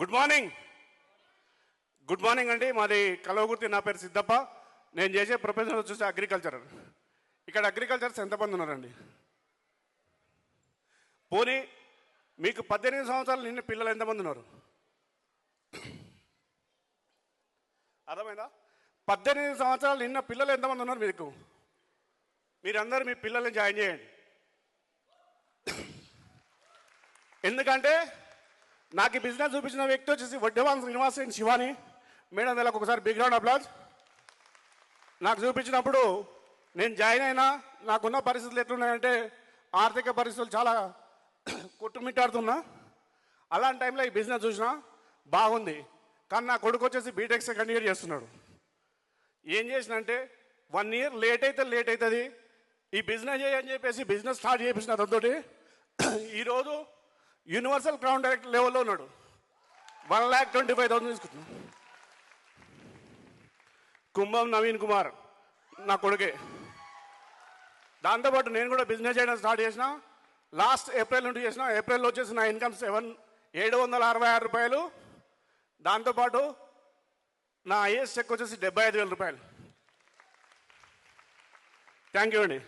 Good morning good morning అండి. మాది కలవగుర్తి నా పేరు సిద్ధప్ప నేను చేసే ప్రొఫెషన్ వచ్చేసి అగ్రికల్చర్ ఇక్కడ అగ్రికల్చర్స్ ఎంతమంది ఉన్నారండి? పోనీ మీకు పద్దెనిమిది సంవత్సరాలు నిన్న పిల్లలు ఎంతమంది ఉన్నారు? అర్థమైందా? పద్దెనిమిది సంవత్సరాలు నిన్న పిల్లలు ఎంతమంది ఉన్నారు మీకు? మీరందరూ మీ పిల్లల్ని జాయిన్ చేయండి. ఎందుకంటే నాకు ఈ బిజినెస్ చూపించిన వ్యక్తి వచ్చేసి వడ్డేవాన్ శ్రీనివాస్ అండ్ శివాని. మేడం నెలకు ఒకసారి బిగ్ అప్లాజ్ నాకు చూపించినప్పుడు నేను జాయిన్ అయినా నాకున్న పరిస్థితులు ఎట్లున్నాయంటే ఆర్థిక పరిస్థితులు చాలా కొట్టుమిట్టాడుతున్నా. అలాంటి టైంలో ఈ బిజినెస్ చూసినా బాగుంది. కానీ నా కొడుకు వచ్చేసి బీటెక్ సెకండ్ ఇయర్ చేస్తున్నాడు. ఏం చేసినంటే వన్ ఇయర్ లేట్ అయితే లేట్ అవుతుంది. ఈ బిజినెస్ చేయని చెప్పేసి బిజినెస్ స్టార్ట్ చేయించిన అతనితోటి. ఈరోజు యూనివర్సల్ క్రౌన్ డైరెక్టర్ లెవెల్లో ఉన్నాడు. One lakh twenty five thousand తీసుకుంటున్నాం కుంభం నవీన్ కుమార్ నా కొడుకే. దాంతోపాటు నేను కూడా బిజినెస్ చేయడం స్టార్ట్ చేసిన. లాస్ట్ ఏప్రిల్ నుండి చేసిన. ఏప్రిల్లో వచ్చేసి నా ఇన్కమ్ సెవెన్ ఏడు వందల అరవై ఆరు రూపాయలు. దాంతోపాటు నా ఐఎస్ చెక్ వచ్చేసి డెబ్బై ఐదు వేల రూపాయలు. థ్యాంక్ యూ అండి.